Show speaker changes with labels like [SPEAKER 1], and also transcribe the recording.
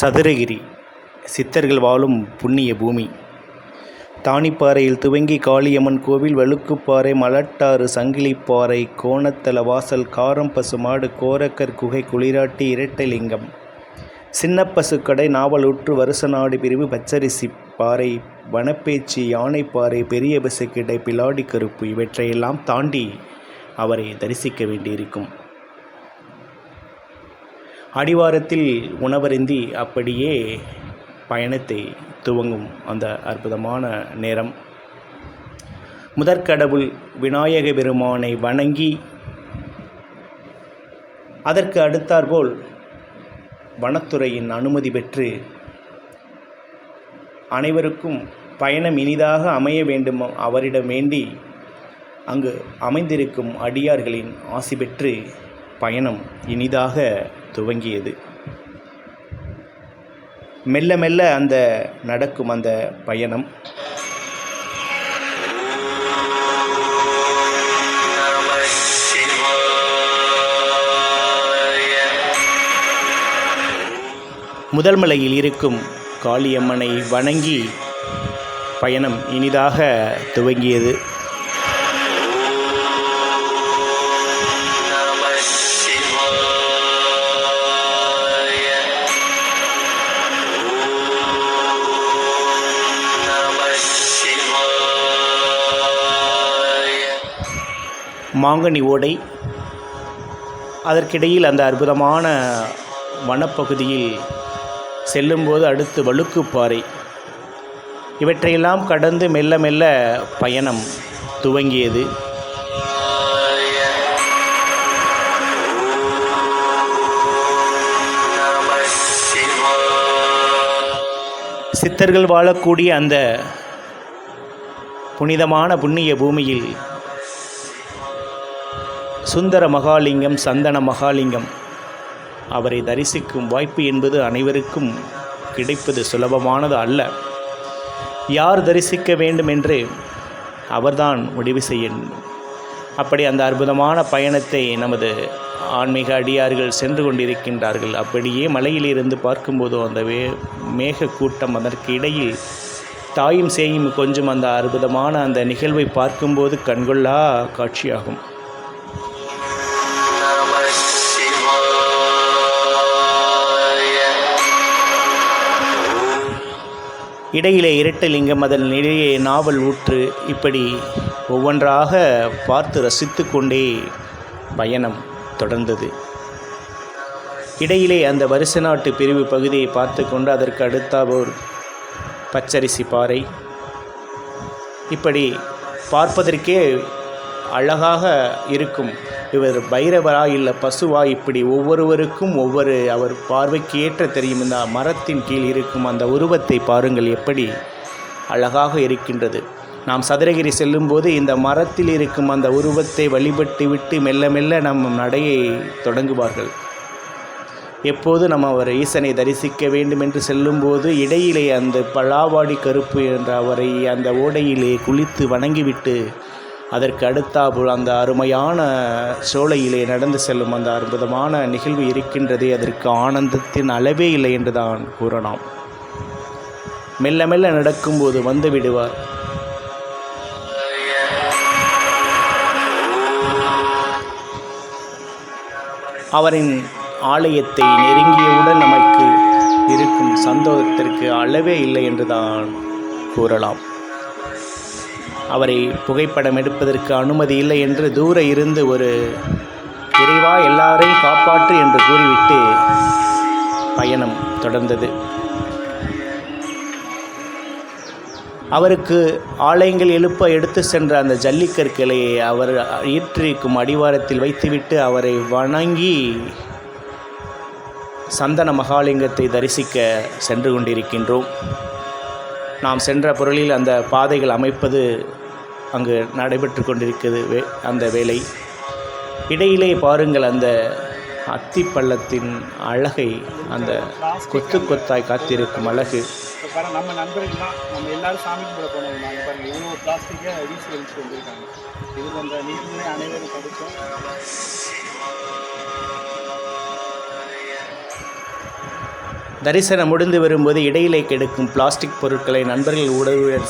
[SPEAKER 1] சதுரகிரி. சித்தர்கள் வாழும் புண்ணிய பூமி. தாணிப்பாறையில் துவங்கி காளியம்மன் கோவில் வழுக்குப்பாறை மலட்டாறு சங்கிலிப்பாறை கோணத்தல வாசல் காரம் பசுமாடு கோரக்கர் குகை குளிராட்டி இரட்டைலிங்கம். சின்னப்பசுக்கடை நாவலூற்று வருசநாடு பிரிவு பச்சரிசி பாறை வனப்பேச்சி யானைப்பாறை பெரிய பசுக்கிடை பிலாடி கருப்பு இவற்றையெல்லாம் தாண்டி அவரை தரிசிக்க வேண்டியிருக்கும். அடிவாரத்தில் உணவருந்தி அப்படியே பயணத்தை துவங்கும் அந்த அற்புதமான நேரம். முதற்கடவுள் விநாயக பெருமானை வணங்கி அதற்கு அடுத்தாற்போல் வனத்துறையின் அனுமதி பெற்று அனைவருக்கும் பயணம் இனிதாக அமைய வேண்டும் அவரிடம் வேண்டி அங்கு அமைந்திருக்கும் அடியார்களின் ஆசி பெற்று பயணம் இனிதாக துவங்கியது. மெல்ல மெல்ல அந்த நடக்கும் அந்த பயணம். முதல் மலையில் இருக்கும் காளியம்மனை வணங்கி பயணம் இனிதாக துவங்கியது. மாங்கனி ஓடை. அதற்கிடையில் அந்த அற்புதமான வனப்பகுதியில் செல்லும்போது அடுத்து வழுக்குப்பாறை. இவற்றையெல்லாம் கடந்து மெல்ல மெல்ல பயணம் துவங்கியது. சித்தர்கள் வாழக்கூடிய அந்த புனிதமான புண்ணிய பூமியில் சுந்தர மகாலிங்கம் சந்தன மகாலிங்கம். அவரை தரிசிக்கும் வாய்ப்பு என்பது அனைவருக்கும் கிடைப்பது சுலபமானது அல்ல. யார் தரிசிக்க வேண்டும் என்று அவர்தான் முடிவு செய்ய அப்படி அந்த அற்புதமான பயணத்தை நமது ஆன்மீக அடியார்கள் சென்று கொண்டிருக்கின்றார்கள். அப்படியே மலையிலிருந்து பார்க்கும்போது அந்த வே மேக கூட்டம் அதற்கு இடையில் தாயும் சேயும் கொஞ்சம் அந்த அற்புதமான அந்த நிகழ்வை பார்க்கும்போது கண்கொள்ளா காட்சியாகும். இடையிலே இரட்டலிங்கம் அதன் இடையே நாவல் ஊற்று இப்படி ஒவ்வொன்றாக பார்த்து ரசித்து கொண்டே பயணம் தொடர்ந்தது. இடையிலே அந்த வருச நாட்டு பிரிவு பகுதியை பார்த்து கொண்டு அதற்கு அடுத்தாவோர் பச்சரிசி பாறை. இப்படி பார்ப்பதற்கே அழகாக இருக்கும். இவர் பைரவரா இல்லை பசுவா? இப்படி ஒவ்வொருவருக்கும் ஒவ்வொரு அவர் பார்வைக்கு ஏற்ற தெரியும். இந்த மரத்தின் கீழ் இருக்கும் அந்த உருவத்தை பாருங்கள் எப்படி அழகாக இருக்கின்றது. நாம் சதுரகிரி செல்லும்போது இந்த மரத்தில் இருக்கும் அந்த உருவத்தை வழிபட்டு விட்டு மெல்ல மெல்ல நம் நடையை தொடங்குவார்கள். எப்போது நம்ம அவர் ஈசனை தரிசிக்க வேண்டும் என்று செல்லும்போது இடையிலே அந்த பழாவாடி கருப்பு என்ற அவரை அந்த ஓடையிலே குளித்து வணங்கிவிட்டு அதற்கு அடுத்தாபுல் அந்த அருமையான சோலையிலே நடந்து செல்லும் அந்த அற்புதமான நிகழ்வு இருக்கின்றதே அதற்கு ஆனந்தத்தின் அளவே இல்லை என்று தான் கூறலாம். மெல்ல மெல்ல நடக்கும்போது வந்து விடுவார். அவரின் ஆலயத்தை நெருங்கியவுடன் நமக்கு இருக்கும் சந்தோஷத்திற்கு அளவே இல்லை என்று தான் கூறலாம். அவரை புகைப்படம் எடுப்பதற்கு அனுமதி இல்லை என்று தூர இருந்து ஒரு இறைவா எல்லாரையும் காப்பாற்று என்று கூறிவிட்டு பயணம் தொடர்ந்தது. அவருக்கு ஆலயங்கள் எழுப்ப எடுத்து சென்ற அந்த ஜல்லிக்கற்களை அவர் ஈற்றிருக்கும் அடிவாரத்தில் வைத்துவிட்டு அவரை வணங்கி சந்தன மகாலிங்கத்தை தரிசிக்க சென்று கொண்டிருக்கின்றோம். நாம் சென்ற பொருளில் அந்த பாதைகள் அமைப்பது அங்கு நடைபெற்று கொண்டிருக்கிறது வே அந்த வேலை. இடையிலே பாருங்கள் அந்த அத்திப்பள்ளத்தின் அழகை அந்த கொத்து கொத்தாய் காத்திருக்கும் அழகு.
[SPEAKER 2] நம்ம நம்ம எல்லாரும் சாமி கும்பிட போனோம் நாங்கள் இவ்வளோ வீசி வெளிச்சு வந்திருக்காங்க அந்த அனைவரும் படித்தோம்
[SPEAKER 1] தரிசனம் முடிந்து வரும்போது இடையிலே கெடுக்கும் பிளாஸ்டிக் பொருட்களை நண்பர்கள் உடவுடன்